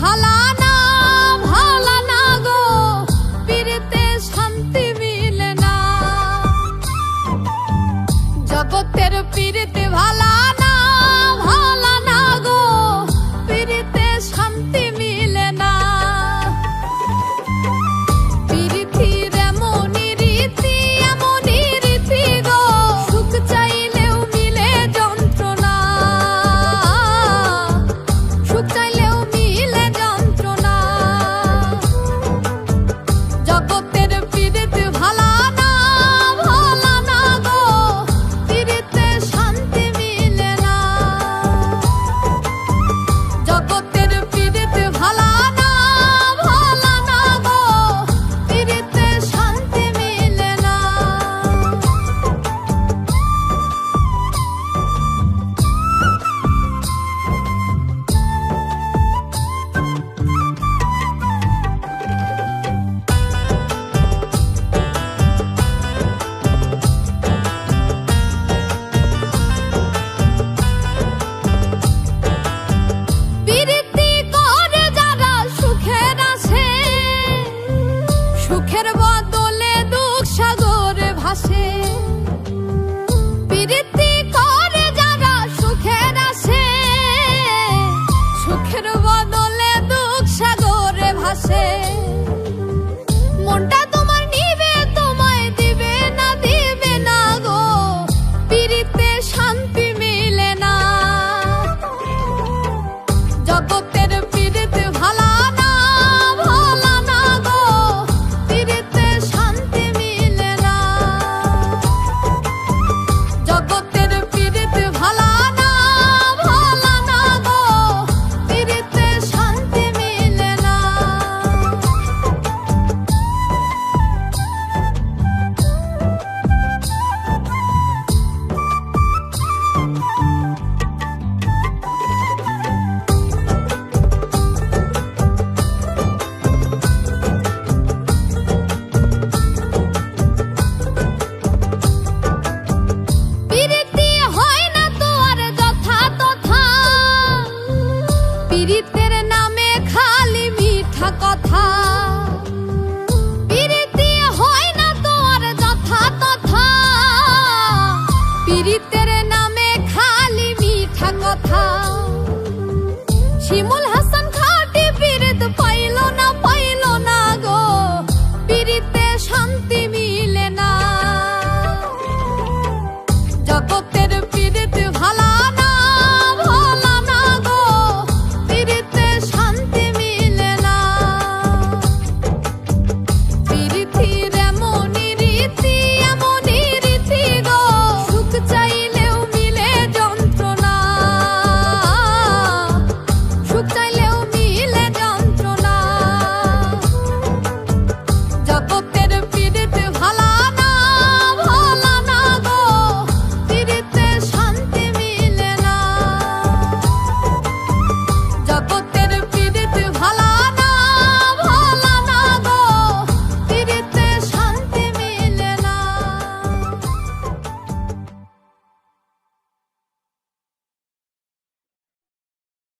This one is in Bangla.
ভালা না শান্তি মিলে না। জগতের পীরতে ভালা poco কথা